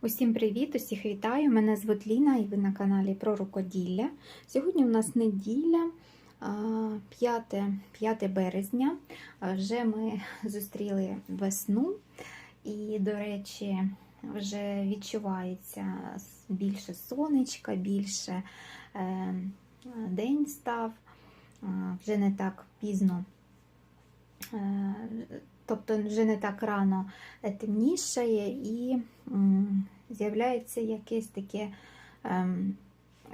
Усім привіт! Усіх вітаю! Мене звуть Ліна і ви на каналі про рукоділля. Сьогодні у нас неділя, 5, 5 березня. Вже ми зустріли весну, і, до речі, вже відчувається більше сонечка, більше е, день став, вже не так пізно. Е, Тобто вже не так рано темнішає і з'являється якесь таке ем,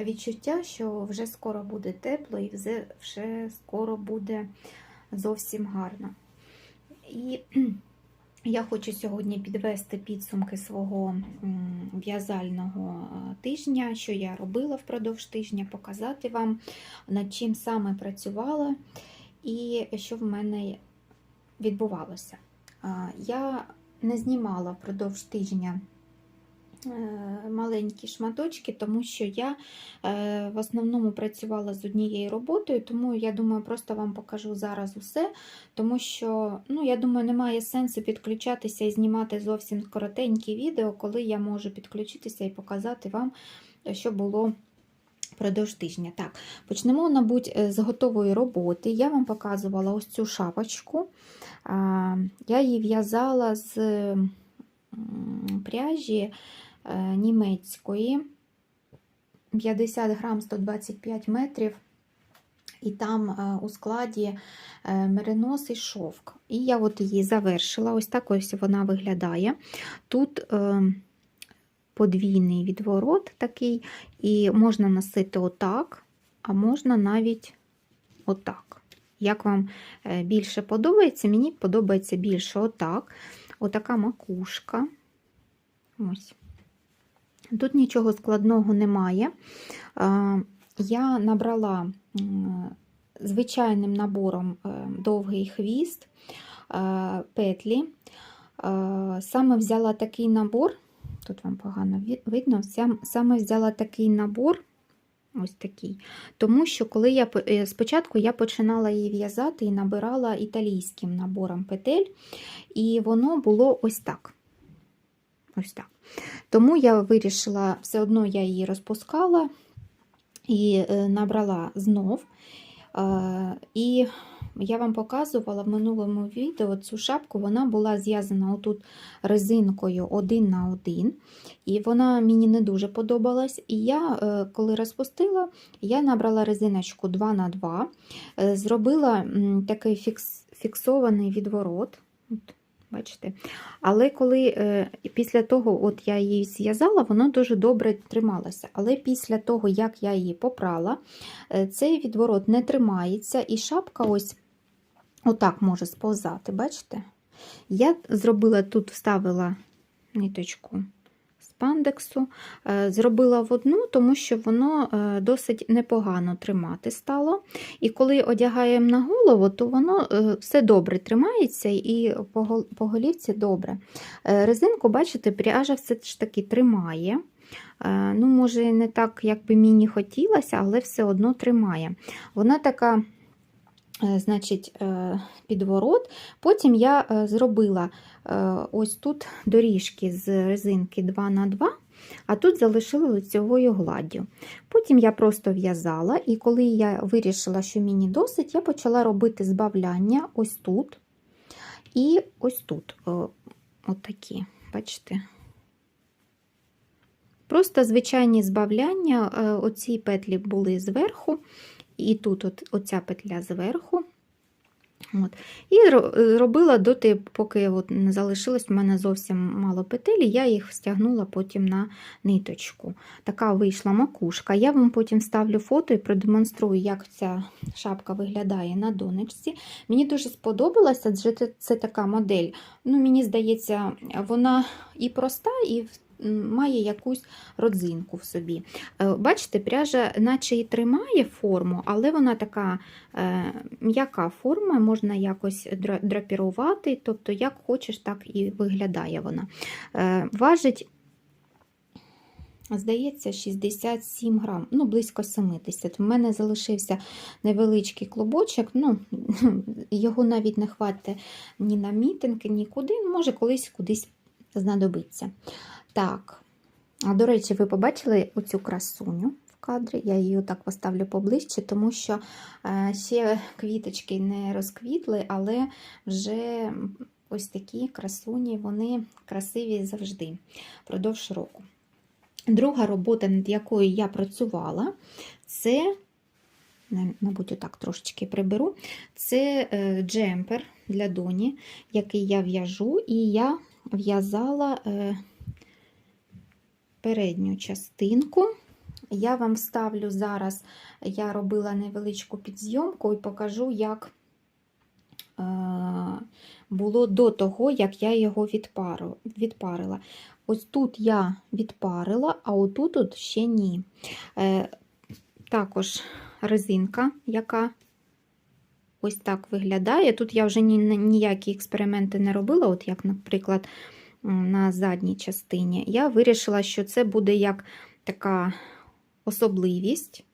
відчуття, що вже скоро буде тепло і вже скоро буде зовсім гарно. І я хочу сьогодні підвести підсумки свого в'язального е, тижня, що я робила впродовж тижня, показати вам, над чим саме працювала і що в мене відбувалося. Я не знімала впродовж тижня е, маленькі шматочки, тому що я е, в основному працювала з однією роботою, тому я думаю, просто вам покажу зараз усе, тому що, ну, я думаю, немає сенсу підключатися і знімати зовсім коротенькі відео, коли я можу підключитися і показати вам, що було впродовж тижня. Так, почнемо, мабуть, е, з готової роботи. Я вам показувала ось цю шапочку. Я її в'язала з пряжі е, німецької 50 грам 125 метрів. І там е, у складі меринос і шовк. І я от її завершила. Ось так ось вона виглядає. Тут подвійний відворот такий, і можна носити отак, а можна навіть отак. Як вам е, більше подобається, мені подобається більше отак. Отака макушка. Ось. Тут нічого складного немає. Е, Я набрала звичайним набором е, довгий хвіст, петлі. Саме взяла такий набор, тут вам погано видно, саме взяла такий набор. Ось такий. Тому що коли я е, спочатку я починала її в'язати і набирала італійським набором петель, і воно було ось так. Ось так. Тому я вирішила, все одно я її розпускала і е, набрала знов. І я вам показувала в минулому відео цю шапку, вона була зв'язана отут резинкою один на один. І вона мені не дуже подобалась. І я, е, коли розпустила, я набрала резиночку 2 на 2 е, зробила такий фікс, фіксований відворот. От, бачите? Але коли е, після того от я її зв'язала, вона дуже добре трималася. Але після того, як я її попрала, цей відворот не тримається, і шапка ось отак може сповзати. Бачите? Я зробила тут, вставила ниточку спандексу, е, зробила в одну, тому що воно е, досить непогано тримати стало. І коли одягаємо на голову, то воно е, все добре тримається і по голівці добре. Резинку, бачите, пряжа все ж таки тримає. Ну, може, не так, як би мені хотілося, але все одно тримає. Вона така. Е, Значить, е, підворот. Потім я е, зробила ось тут доріжки з резинки 2 на 2 а тут залишила лицьовою гладдю. Потім я просто в'язала, і коли я вирішила, що мені досить, я почала робити збавляння ось тут і ось тут. Отакі, бачите? Просто звичайні збавляння, оці петлі були зверху, і тут от, оця петля зверху. От. І робила доти, поки от не залишилось в мене зовсім мало петель, я їх стягнула потім на ниточку. Така вийшла макушка. Я вам потім ставлю фото і продемонструю, як ця шапка виглядає на донечці. Мені дуже сподобалася, адже це, така модель. Ну, Мені здається, вона і проста, і має якусь родзинку в собі. Е, Бачите, пряжа наче і тримає форму, але вона така е, м'яка форма, можна якось драпірувати, тобто як хочеш, так і виглядає вона. Е, Важить, здається, 67 грам, ну, близько 70. У мене залишився невеличкий клубочок, ну, його навіть не хватить ні на мітинги, нікуди, ну, може колись кудись знадобиться. Так, А, До речі, ви побачили оцю красуню в кадрі. Я її так поставлю поближче, тому що е, ще квіточки не розквітли, але вже ось такі красуні, вони красиві завжди впродовж року. Друга робота, над якою я працювала, це, мабуть, отак трошечки приберу, це е, джемпер для доні, який я в'яжу, і я в'язала е, передню частинку. Я вам вставлю зараз, я робила невеличку підзйомку і покажу, як е, було до того, як я його відпарила. Ось тут я відпарила, а отут тут ще ні. Е, також резинка, яка ось так виглядає. Тут я вже ні, ніякі експерименти не робила, от як, наприклад, на задній частині. Я вирішила, що це буде як така особливість.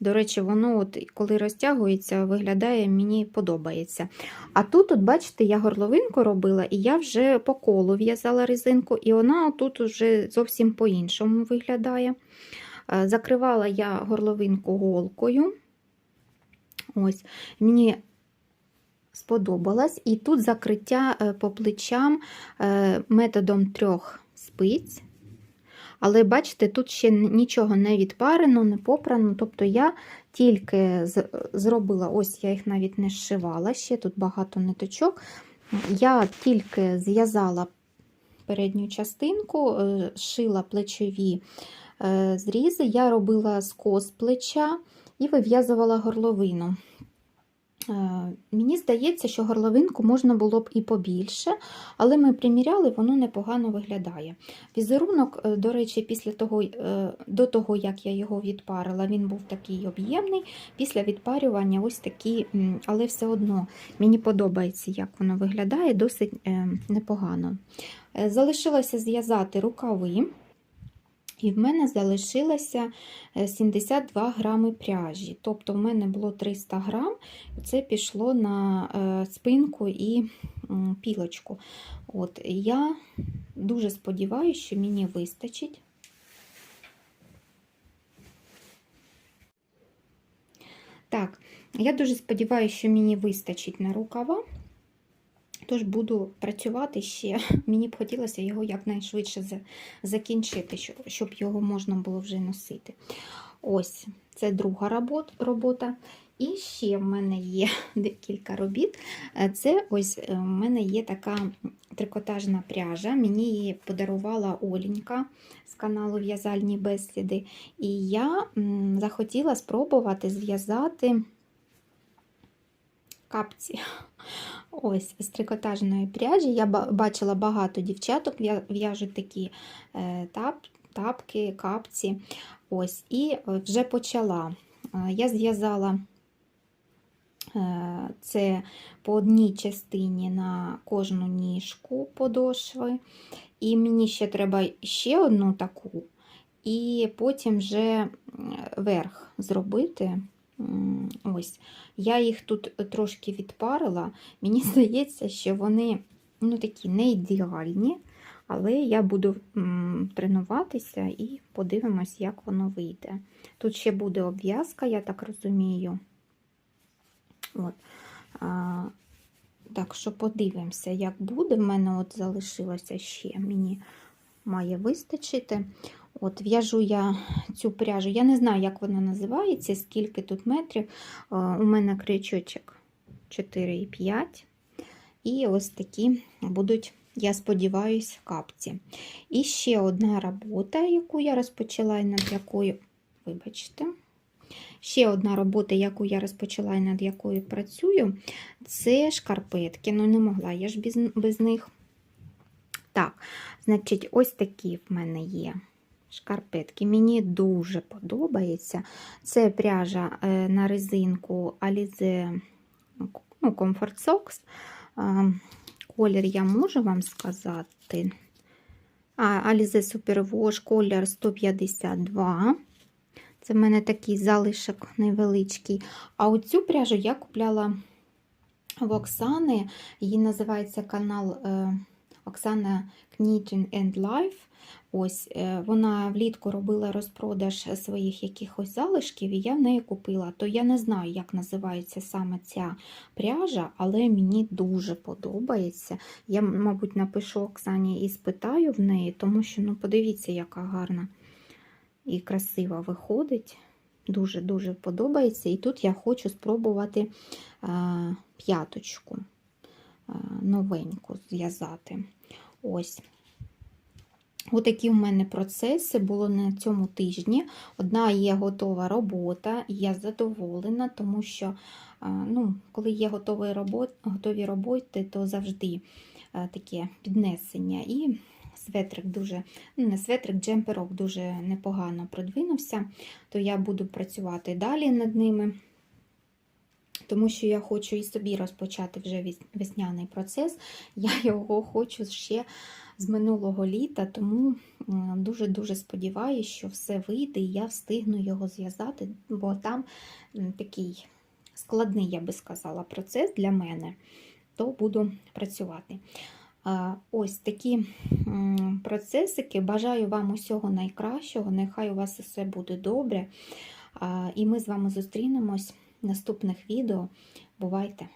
До речі, воно, от, коли розтягується, виглядає, мені подобається. А тут, от, бачите, я горловинку робила, і я вже по колу в'язала резинку, і вона тут вже зовсім по-іншому виглядає. Е, Закривала я горловинку голкою. Ось, мені сподобалось. І тут закриття е, по плечам е, методом трьох спиць. Але бачите, тут ще нічого не відпарено, не попрано. Тобто я тільки зробила, ось я їх навіть не зшивала, ще тут багато ниточок. Я тільки зв'язала передню частинку, е, шила плечові зрізи, я робила скос плеча і вив'язувала горловину. Е, Мені здається, що горловинку можна було б і побільше, але ми приміряли, воно непогано виглядає. Візерунок, е, до речі, після того, е, до того, як я його відпарила, він був такий об'ємний. Після відпарювання ось такий, але все одно мені подобається, як воно виглядає, досить непогано. Залишилося зв'язати рукави. І в мене залишилося е, 72 грами пряжі. Тобто в мене було 300 грам, це пішло на е, спинку і пілочку. От, я дуже сподіваюся, що мені вистачить. Так, я дуже сподіваюся, що мені вистачить на рукава. Тож буду працювати ще. Мені б хотілося його якнайшвидше закінчити, щоб- його можна було вже носити. Ось, це друга робота. І ще в мене є декілька робіт. Е, Це ось е, в мене є така трикотажна пряжа. Мені її подарувала Оленька з каналу В'язальні бесіди. І я захотіла спробувати зв'язати капці. Ось з трикотажної пряжі. Я бачила багато дівчаток в'яжуть такі е, тап, тапки, капці. Ось, і вже почала. Е, Я зв'язала е, це по одній частині на кожну ніжку подошви. І мені ще треба ще одну таку, і потім вже верх зробити. Ось. Я їх тут трошки відпарила. Мені здається, що вони ну, такі не ідеальні, але я буду тренуватися і подивимось, як воно вийде. Тут ще буде обв'язка, я так розумію. От. А, так що подивимося, як буде. В мене от залишилося ще, мені має вистачити. От В'яжу я цю пряжу. Я не знаю, як вона називається, скільки тут метрів. У мене крючочок 4,5. І ось такі будуть, я сподіваюся, капці. І ще одна робота, яку я розпочала, і над якою, вибачте, ще одна робота, яку я розпочала і над якою працюю, це шкарпетки. Ну, не могла я ж без, без них. Так, значить, ось такі в мене є шкарпетки. Мені дуже подобається. Це пряжа е, на резинку Alize ну, Comfort Socks. Колір я можу вам сказати. Alize Superwash колір 152. Це в мене такий залишок невеличкий. А оцю пряжу я купляла в Оксани. Її називається канал е, Оксана Knitting and Life. Ось е, вона влітку робила розпродаж своїх якихось залишків, і я в неї купила. То я не знаю, як називається саме ця пряжа, але мені дуже подобається. Я, мабуть, напишу Оксані і спитаю в неї, тому що ну, подивіться, яка гарна і красива виходить. Дуже-дуже подобається. І тут я хочу спробувати а, п'яточку а, новеньку зв'язати. Ось. Отакі в мене процеси були на цьому тижні. Одна є готова робота, і я задоволена, тому що ну, коли є готові роботи, готові роботи, то завжди таке піднесення. І светрик дуже, ну не светрик, джемперок дуже непогано продвинувся, то я буду працювати далі над ними. Тому що я хочу і собі розпочати вже весняний процес. Я його хочу ще з минулого літа, тому дуже-дуже сподіваюся, що все вийде і я встигну його зв'язати, бо там такий складний, я би сказала, процес для мене, то буду працювати. Ось такі процесики. Бажаю вам усього найкращого. Нехай у вас все буде добре. І ми з вами зустрінемось наступних відео. Бувайте!